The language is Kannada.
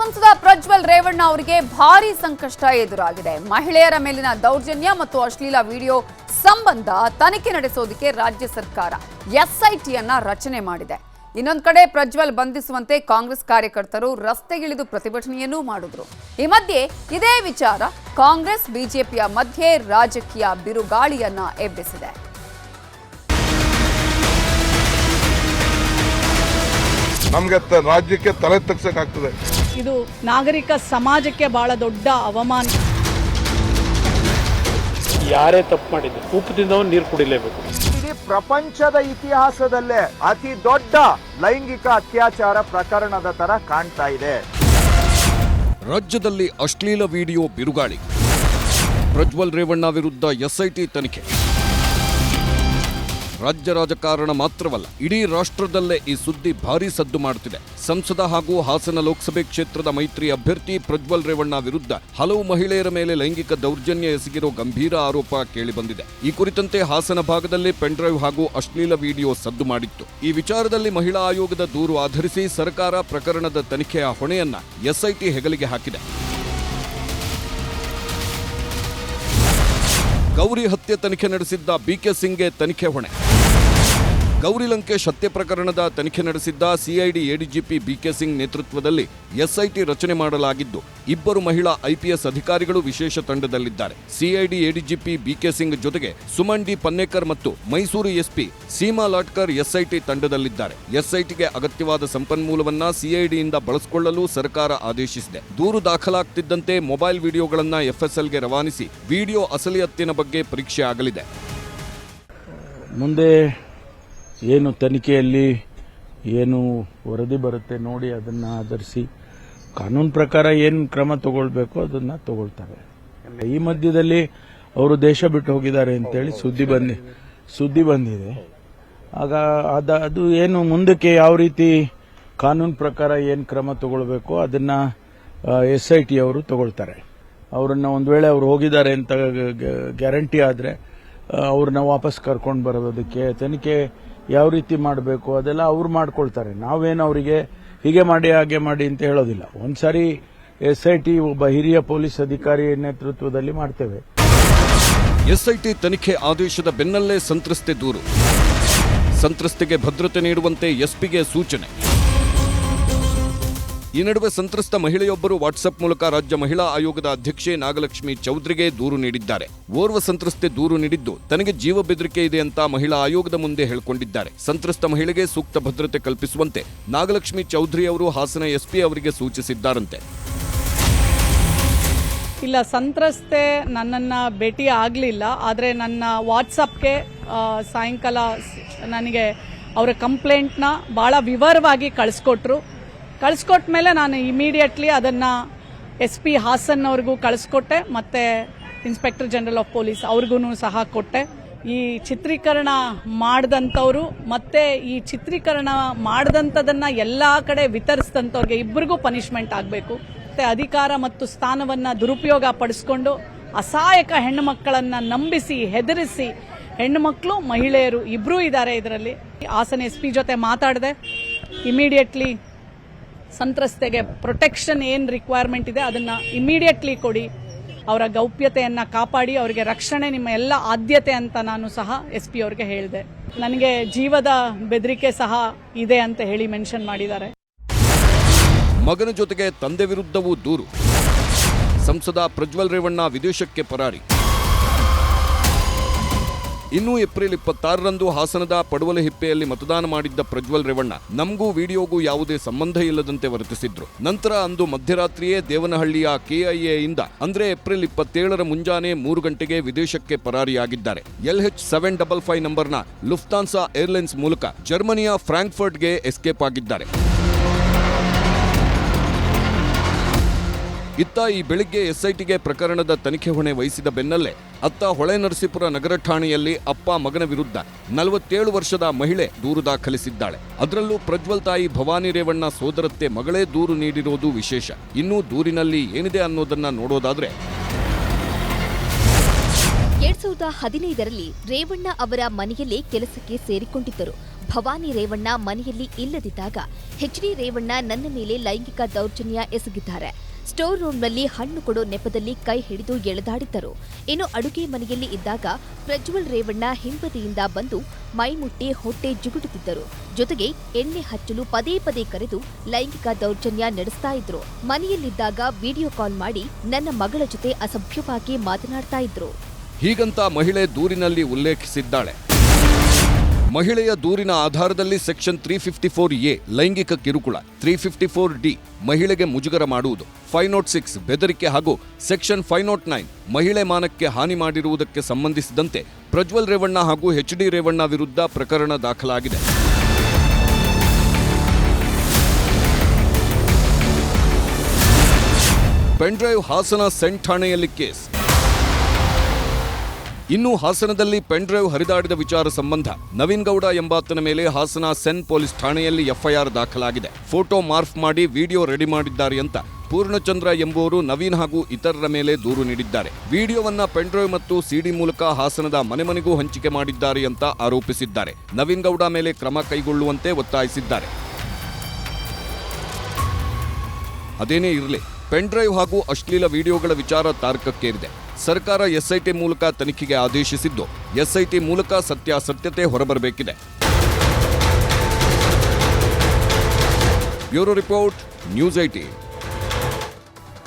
ಸಂಸದ ಪ್ರಜ್ವಲ್ ರೇವಣ್ಣ ಅವರಿಗೆ ಭಾರಿ ಸಂಕಷ್ಟ ಎದುರಾಗಿದೆ. ಮಹಿಳೆಯರ ಮೇಲಿನ ದೌರ್ಜನ್ಯ ಮತ್ತು ಅಶ್ಲೀಲ ವಿಡಿಯೋ ಸಂಬಂಧ ತನಿಖೆ ನಡೆಸೋದಕ್ಕೆ ರಾಜ್ಯ ಸರ್ಕಾರ ಎಸ್ಐಟಿಯನ್ನ ರಚನೆ ಮಾಡಿದೆ. ಇನ್ನೊಂದು ಕಡೆ ಪ್ರಜ್ವಲ್ ಬಂಧಿಸುವಂತೆ ಕಾಂಗ್ರೆಸ್ ಕಾರ್ಯಕರ್ತರು ರಸ್ತೆಗಿಳಿದು ಪ್ರತಿಭಟನೆಯನ್ನೂ ಮಾಡಿದ್ರು. ಈ ಮಧ್ಯೆ ಇದೇ ವಿಚಾರ ಕಾಂಗ್ರೆಸ್ ಬಿಜೆಪಿಯ ಮಧ್ಯೆ ರಾಜಕೀಯ ಬಿರುಗಾಳಿಯನ್ನ ಎಬ್ಬಿಸಿದೆ. ನಮ್ಗೆ ರಾಜ್ಯಕ್ಕೆ ತಲೆ ತಗ್ಸಕ್ಕಾಗ್ತದೆ. ಇದು ನಾಗರಿಕ ಸಮಾಜಕ್ಕೆ ಬಹಳ ದೊಡ್ಡ ಅವಮಾನ. ಯಾರೇ ತಪ್ಪು ಮಾಡಿದ್ರು ಉಪ್ಪು ತಿಂದವನು ನೀರು ಕುಡಿಲೇಬೇಕು. ಇಡೀ ಪ್ರಪಂಚದ ಇತಿಹಾಸದಲ್ಲೇ ಅತಿ ದೊಡ್ಡ ಲೈಂಗಿಕ ಅತ್ಯಾಚಾರ ಪ್ರಕರಣದ ತರ ಕಾಣ್ತಾ ಇದೆ. ರಾಜ್ಯದಲ್ಲಿ ಅಶ್ಲೀಲ ವಿಡಿಯೋ ಬಿರುಗಾಳಿ. ಪ್ರಜ್ವಲ್ ರೇವಣ್ಣ ವಿರುದ್ಧ ಎಸ್ಐಟಿ ತನಿಖೆ. ರಾಜ್ಯ ರಾಜಕಾರಣ ಮಾತ್ರವಲ್ಲ, ಇಡೀ ರಾಷ್ಟ್ರದಲ್ಲೇ ಈ ಸುದ್ದಿ ಭಾರೀ ಸದ್ದು ಮಾಡುತ್ತಿದೆ. ಸಂಸದ ಹಾಗೂ ಹಾಸನ ಲೋಕಸಭೆ ಕ್ಷೇತ್ರದ ಮೈತ್ರಿ ಅಭ್ಯರ್ಥಿ ಪ್ರಜ್ವಲ್ ರೇವಣ್ಣ ವಿರುದ್ಧ ಹಲವು ಮಹಿಳೆಯರ ಮೇಲೆ ಲೈಂಗಿಕ ದೌರ್ಜನ್ಯ ಎಸಗಿರೋ ಗಂಭೀರ ಆರೋಪ ಕೇಳಿಬಂದಿದೆ. ಈ ಕುರಿತಂತೆ ಹಾಸನ ಭಾಗದಲ್ಲಿ ಪೆನ್ಡ್ರೈವ್ ಹಾಗೂ ಅಶ್ಲೀಲ ವಿಡಿಯೋ ಸದ್ದು ಮಾಡಿತ್ತು. ಈ ವಿಚಾರದಲ್ಲಿ ಮಹಿಳಾ ಆಯೋಗದ ದೂರು ಆಧರಿಸಿ ಸರ್ಕಾರ ಪ್ರಕರಣದ ತನಿಖೆಯ ಹೊಣೆಯನ್ನ ಎಸ್ಐಟಿ ಹೆಗಲಿಗೆ ಹಾಕಿದೆ. ಗೌರಿ ಹತ್ಯೆ ತನಿಖೆ ನಡೆಸಿದ್ದ ಬಿಕೆ ಸಿಂಗ್ಗೆ ತನಿಖೆ ಹೊಣೆ. ಗೌರಿ ಲಂಕೇಶ್ ಹತ್ಯೆ ಪ್ರಕರಣದ ತನಿಖೆ ನಡೆಸಿದ್ದ ಸಿಐಡಿ, ಎಡಿಜಿಪಿ ಬಿಕೆ ಸಿಂಗ್ ನೇತೃತ್ವದಲ್ಲಿ ಎಸ್ಐಟಿ ರಚನೆ ಮಾಡಲಾಗಿದ್ದು, ಇಬ್ಬರು ಮಹಿಳಾ ಐಪಿಎಸ್ ಅಧಿಕಾರಿಗಳು ವಿಶೇಷ ತಂಡದಲ್ಲಿದ್ದಾರೆ. ಸಿಐಡಿ, ಎಡಿಜಿಪಿ ಬಿಕೆ ಸಿಂಗ್ ಜೊತೆಗೆ ಸುಮನ್ ಡಿ ಪನ್ನೇಕರ್ ಮತ್ತು ಮೈಸೂರು ಎಸ್ಪಿ ಸೀಮಾ ಲಾಟ್ಕರ್ ಎಸ್ಐಟಿ ತಂಡದಲ್ಲಿದ್ದಾರೆ. ಎಸ್ಐಟಿಗೆ ಅಗತ್ಯವಾದ ಸಂಪನ್ಮೂಲವನ್ನ ಸಿಐಡಿಯಿಂದ ಬಳಸಿಕೊಳ್ಳಲು ಸರ್ಕಾರ ಆದೇಶಿಸಿದೆ. ದೂರು ದಾಖಲಾಗ್ತಿದ್ದಂತೆ ಮೊಬೈಲ್ ವಿಡಿಯೋಗಳನ್ನ ಎಫ್ಎಸ್ಎಲ್ಗೆ ರವಾನಿಸಿ, ವಿಡಿಯೋ ಅಸಲಿಯತ್ತಿನ ಬಗ್ಗೆ ಪರೀಕ್ಷೆ ಆಗಲಿದೆ. ಮುಂದೆ ಏನು ತನಿಖೆಯಲ್ಲಿ ಏನು ವರದಿ ಬರುತ್ತೆ ನೋಡಿ ಅದನ್ನು ಆಧರಿಸಿ ಕಾನೂನು ಪ್ರಕಾರ ಏನು ಕ್ರಮ ತಗೊಳ್ಬೇಕು ಅದನ್ನ ತಗೊಳ್ತಾರೆ. ಈ ಮಧ್ಯದಲ್ಲಿ ಅವರು ದೇಶ ಬಿಟ್ಟು ಹೋಗಿದ್ದಾರೆ ಅಂತೇಳಿ ಸುದ್ದಿ ಬಂದಿ, ಸುದ್ದಿ ಬಂದಿದೆ. ಆಗ ಅದ, ಅದು ಏನು ಮುಂದಕ್ಕೆ ಯಾವ ರೀತಿ ಕಾನೂನು ಪ್ರಕಾರ ಏನು ಕ್ರಮ ತಗೊಳ್ಬೇಕು ಅದನ್ನ ಎಸ್ ಐ ಟಿ ಅವರು ತಗೊಳ್ತಾರೆ. ಅವರನ್ನ ಒಂದು ವೇಳೆ ಅವ್ರು ಹೋಗಿದ್ದಾರೆ ಅಂತ ಗ್ಯಾರಂಟಿ ಆದರೆ ಅವ್ರನ್ನ ವಾಪಸ್ ಕರ್ಕೊಂಡು ಬರೋದಕ್ಕೆ, ತನಿಖೆ ಯಾವ ರೀತಿ ಮಾಡಬೇಕು ಅದೆಲ್ಲ ಅವ್ರು ಮಾಡ್ಕೊಳ್ತಾರೆ. ನಾವೇನು ಅವರಿಗೆ ಹೀಗೆ ಮಾಡಿ, ಹಾಗೆ ಮಾಡಿ ಅಂತ ಹೇಳೋದಿಲ್ಲ. ಒಂದ್ಸಾರಿ ಎಸ್ ಐ ಟಿ ಒಬ್ಬ ಹಿರಿಯ ಪೊಲೀಸ್ ಅಧಿಕಾರಿ ನೇತೃತ್ವದಲ್ಲಿ ಮಾಡ್ತೇವೆ. ಎಸ್ಐಟಿ ತನಿಖೆ ಆದೇಶದ ಬೆನ್ನಲ್ಲೇ ಸಂತ್ರಸ್ತೆ ದೂರು. ಸಂತ್ರಸ್ತೆಗೆ ಭದ್ರತೆ ನೀಡುವಂತೆ ಎಸ್ಪಿಗೆ ಸೂಚನೆ. ಈ ನಡುವೆ ಸಂತ್ರಸ್ತ ಮಹಿಳೆಯೊಬ್ಬರು ವಾಟ್ಸಪ್ ಮೂಲಕ ರಾಜ್ಯ ಮಹಿಳಾ ಆಯೋಗದ ಅಧ್ಯಕ್ಷೆ ನಾಗಲಕ್ಷ್ಮಿ ಚೌಧರಿಗೆ ದೂರು ನೀಡಿದ್ದಾರೆ. ಓರ್ವ ಸಂತ್ರಸ್ತೆ ದೂರು ನೀಡಿದ್ದು, ತನಗೆ ಜೀವ ಬೆದರಿಕೆ ಇದೆ ಅಂತ ಮಹಿಳಾ ಆಯೋಗದ ಮುಂದೆ ಹೇಳಿಕೊಂಡಿದ್ದಾರೆ. ಸಂತ್ರಸ್ತ ಮಹಿಳೆಗೆ ಸೂಕ್ತ ಭದ್ರತೆ ಕಲ್ಪಿಸುವಂತೆ ನಾಗಲಕ್ಷ್ಮಿ ಚೌಧರಿ ಅವರು ಹಾಸನ ಎಸ್ಪಿ ಅವರಿಗೆ ಸೂಚಿಸಿದ್ದಾರಂತೆ. ಇಲ್ಲ, ಸಂತ್ರಸ್ತೆ ನನ್ನನ್ನು ಭೇಟಿ ಆಗಲಿಲ್ಲ, ಆದರೆ ನನ್ನ ವಾಟ್ಸಪ್ಗೆ ಸಾಯಂಕಾಲ ನನಗೆ ಅವರ ಕಂಪ್ಲೇಂಟ್ನ ಭಾಳ ವಿವರವಾಗಿ ಕಳಿಸ್ಕೊಟ್ರು. ಕಳಿಸ್ಕೊಟ್ಟ ಮೇಲೆ ನಾನು ಇಮಿಡಿಯೇಟ್ಲಿ ಅದನ್ನು ಎಸ್ ಪಿ ಹಾಸನ್ ಅವ್ರಿಗೂ ಕಳಿಸ್ಕೊಟ್ಟೆ, ಮತ್ತು ಇನ್ಸ್ಪೆಕ್ಟರ್ ಜನರಲ್ ಆಫ್ ಪೊಲೀಸ್ ಅವ್ರಿಗೂ ಸಹ ಕೊಟ್ಟೆ. ಈ ಚಿತ್ರೀಕರಣ ಮಾಡಿದಂಥವ್ರು, ಮತ್ತು ಈ ಚಿತ್ರೀಕರಣ ಮಾಡಿದಂಥದನ್ನು ಎಲ್ಲ ಕಡೆ ವಿತರಿಸಿದಂಥವ್ರಿಗೆ ಇಬ್ಬರಿಗೂ ಪನಿಷ್ಮೆಂಟ್ ಆಗಬೇಕು. ಮತ್ತು ಅಧಿಕಾರ ಮತ್ತು ಸ್ಥಾನವನ್ನು ದುರುಪಯೋಗ ಪಡಿಸ್ಕೊಂಡು ಅಸಹಾಯಕ ಹೆಣ್ಣು ಮಕ್ಕಳನ್ನು ನಂಬಿಸಿ, ಹೆದರಿಸಿ ಹೆಣ್ಣುಮಕ್ಕಳು ಮಹಿಳೆಯರು ಇಬ್ಬರೂ ಇದ್ದಾರೆ ಇದರಲ್ಲಿ. ಹಾಸನ ಎಸ್ ಪಿ ಜೊತೆ ಮಾತಾಡಿದೆ. ಇಮಿಡಿಯೇಟ್ಲಿ ಸಂತ್ರಸ್ತೆಗೆ ಪ್ರೊಟೆಕ್ಷನ್ ಏನು ರಿಕ್ವೈರ್ಮೆಂಟ್ ಇದೆ ಅದನ್ನ ಇಮಿಡಿಯೇಟ್ಲಿ ಕೊಡಿ. ಅವರ ಗೌಪ್ಯತೆಯನ್ನು ಕಾಪಾಡಿ, ಅವರಿಗೆ ರಕ್ಷಣೆ, ನಿಮ್ಮ ಎಲ್ಲ ಆದ್ಯತೆ ಅಂತ ನಾನು ಸಹ ಎಸ್ ಪಿ ಅವ್ರಿಗೆ ಹೇಳಿದೆ. ನನಗೆ ಜೀವದ ಬೆದರಿಕೆ ಸಹ ಇದೆ ಅಂತ ಹೇಳಿ ಮೆನ್ಷನ್ ಮಾಡಿದ್ದಾರೆ. ಮಗನ ಜೊತೆಗೆ ತಂದೆ ವಿರುದ್ಧವೂ ದೂರು. ಸಂಸದ ಪ್ರಜ್ವಲ್ ರೇವಣ್ಣ ವಿದೇಶಕ್ಕೆ ಪರಾರಿ. ಇನ್ನು ಏಪ್ರಿಲ್ ಇಪ್ಪತ್ತಾರರಂದು ಹಾಸನದ ಪಡುವಲಹಿಪ್ಪೆಯಲ್ಲಿ ಮತದಾನ ಮಾಡಿದ್ದ ಪ್ರಜ್ವಲ್ ರೇವಣ್ಣ ನಮಗೂ ವಿಡಿಯೋಗೂ ಯಾವುದೇ ಸಂಬಂಧ ಇಲ್ಲದಂತೆ ವರ್ತಿಸಿದ್ರು. ನಂತರ ಅಂದು ಮಧ್ಯರಾತ್ರಿಯೇ ದೇವನಹಳ್ಳಿಯ ಕೆಐಎಯಿಂದ ಅಂದ್ರೆ ಏಪ್ರಿಲ್ ಇಪ್ಪತ್ತೇಳರ ಮುಂಜಾನೆ ಮೂರು ಗಂಟೆಗೆ ವಿದೇಶಕ್ಕೆ ಪರಾರಿಯಾಗಿದ್ದಾರೆ. ಎಲ್ಎಚ್ ಸೆವೆನ್ ಡಬಲ್ ಫೈವ್ ನಂಬರ್ನ ಲುಫ್ತಾನ್ಸಾ ಏರ್ಲೈನ್ಸ್ ಮೂಲಕ ಜರ್ಮನಿಯ ಫ್ರಾಂಕ್ಫರ್ಟ್ಗೆ ಎಸ್ಕೇಪ್ ಆಗಿದ್ದಾರೆ. ಇತ್ತ ಈ ಬೆಳಿಗ್ಗೆ ಎಸ್ಐಟಿಗೆ ಪ್ರಕರಣದ ತನಿಖೆ ಹೊಣೆ ವಹಿಸಿದ ಬೆನ್ನಲ್ಲೇ ಅತ್ತ ಹೊಳೆ ನರಸೀಪುರ ನಗರ ಠಾಣೆಯಲ್ಲಿ ಅಪ್ಪ ಮಗನ ವಿರುದ್ಧ ನಲವತ್ತೇಳು ವರ್ಷದ ಮಹಿಳೆ ದೂರು ದಾಖಲಿಸಿದ್ದಾಳೆ. ಅದರಲ್ಲೂ ಪ್ರಜ್ವಲ್ ತಾಯಿ ಭವಾನಿ ರೇವಣ್ಣ ಸೋದರತ್ತೆ ಮಗಳೇ ದೂರು ನೀಡಿರೋದು ವಿಶೇಷ. ಇನ್ನೂ ದೂರಿನಲ್ಲಿ ಏನಿದೆ ಅನ್ನೋದನ್ನ ನೋಡೋದಾದ್ರೆ ಎರಡ್ ಸಾವಿರದ ಹದಿನೈದರಲ್ಲಿ ರೇವಣ್ಣ ಅವರ ಮನೆಯಲ್ಲೇ ಕೆಲಸಕ್ಕೆ ಸೇರಿಕೊಂಡಿದ್ದರು. ಭವಾನಿ ರೇವಣ್ಣ ಮನೆಯಲ್ಲಿ ಇಲ್ಲದಿದ್ದಾಗ ಎಚ್ಡಿ ರೇವಣ್ಣ ನನ್ನ ಮೇಲೆ ಲೈಂಗಿಕ ದೌರ್ಜನ್ಯ ಎಸಗಿದ್ದಾರೆ. ಸ್ಟೋರ್ ರೂಮ್ನಲ್ಲಿ ಹಣ್ಣು ಕೊಡೋ ನೆಪದಲ್ಲಿ ಕೈ ಹಿಡಿದು ಎಳೆದಾಡಿದ್ದರು. ಇನ್ನು ಅಡುಗೆ ಮನೆಯಲ್ಲಿ ಇದ್ದಾಗ ಪ್ರಜ್ವಲ್ ರೇವಣ್ಣ ಹಿಂಬದಿಯಿಂದ ಬಂದು ಮೈಮುಟ್ಟಿ ಹೊಟ್ಟೆ ಜುಗುಡುತ್ತಿದ್ದರು ಜೊತೆಗೆ ಎಣ್ಣೆ ಹಚ್ಚಲು ಪದೇ ಪದೇ ಕರೆದು ಲೈಂಗಿಕ ದೌರ್ಜನ್ಯ ನಡೆಸ್ತಾ ಇದ್ರು. ಮನೆಯಲ್ಲಿದ್ದಾಗ ವಿಡಿಯೋ ಕಾಲ್ ಮಾಡಿ ನನ್ನ ಮಗಳ ಜೊತೆ ಅಸಭ್ಯವಾಗಿ ಮಾತನಾಡ್ತಾ ಇದ್ರು. ಹೀಗಂತ ಮಹಿಳೆ ದೂರಿನಲ್ಲಿ ಉಲ್ಲೇಖಿಸಿದ್ದಾಳೆ. ಮಹಿಳೆಯ ದೂರಿನ ಆಧಾರದಲ್ಲಿ section three fifty four A ಲೈಂಗಿಕ ಕಿರುಕುಳ, ತ್ರೀ ಫಿಫ್ಟಿ ಫೋರ್ ಡಿ ಮಹಿಳೆಗೆ ಮುಜುಗರ ಮಾಡುವುದು. ಫೈವ್ ನೋಟ್ ಸಿಕ್ಸ್ ಬೆದರಿಕೆ ಹಾಗೂ ಸೆಕ್ಷನ್ ಫೈವ್ ನಾಟ್ ನೈನ್ ಮಹಿಳೆ ಮಾನಕ್ಕೆ ಹಾನಿ ಮಾಡಿರುವುದಕ್ಕೆ ಸಂಬಂಧಿಸಿದಂತೆ ಪ್ರಜ್ವಲ್ ರೇವಣ್ಣ ಹಾಗೂ ಎಚ್ ಡಿ ರೇವಣ್ಣ ವಿರುದ್ಧ ಪ್ರಕರಣ ದಾಖಲಾಗಿದೆ. ಪೆನ್ಡ್ರೈವ್ ಹಾಸನ ಸೆಂಟ್ ಠಾಣೆಯಲ್ಲಿ ಕೇಸ್. ಇನ್ನು ಹಾಸನದಲ್ಲಿ ಪೆನ್ಡ್ರೈವ್ ಹರಿದಾಡಿದ ವಿಚಾರ ಸಂಬಂಧ ನವೀನ್ ಗೌಡ ಎಂಬಾತನ ಮೇಲೆ ಹಾಸನ ಸೆನ್ ಪೊಲೀಸ್ ಠಾಣೆಯಲ್ಲಿ ಎಫ್ಐಆರ್ ದಾಖಲಾಗಿದೆ. ಫೋಟೋ ಮಾರ್ಫ್ ಮಾಡಿ ವಿಡಿಯೋ ರೆಡಿ ಮಾಡಿದ್ದಾರೆ ಅಂತ ಪೂರ್ಣಚಂದ್ರ ಎಂಬುವರು ನವೀನ್ ಹಾಗೂ ಇತರರ ಮೇಲೆ ದೂರು ನೀಡಿದ್ದಾರೆ. ವಿಡಿಯೋವನ್ನ ಪೆನ್ಡ್ರೈವ್ ಮತ್ತು ಸಿಡಿ ಮೂಲಕ ಹಾಸನದ ಮನೆ ಮನೆಗೂ ಹಂಚಿಕೆ ಮಾಡಿದ್ದಾರೆ ಅಂತ ಆರೋಪಿಸಿದ್ದಾರೆ. ನವೀನ್ ಗೌಡ ಮೇಲೆ ಕ್ರಮ ಕೈಗೊಳ್ಳುವಂತೆ ಒತ್ತಾಯಿಸಿದ್ದಾರೆ. ಅದೇನೇ ಇರಲಿ, ಪೆನ್ಡ್ರೈವ್ ಹಾಗೂ ಅಶ್ಲೀಲ ವಿಡಿಯೋಗಳ ವಿಚಾರ ತಾರಕಕ್ಕೇರಿದೆ. ಸರ್ಕಾರ ಎಸ್ಐಟಿ ಮೂಲಕ ತನಿಖೆಗೆ ಆದೇಶಿಸಿದ್ದು. ಎಸ್ಐಟಿ ಮೂಲಕ ಸತ್ಯಾಸತ್ಯತೆ ಹೊರಬರಬೇಕಿದೆ. Bureau report news IT.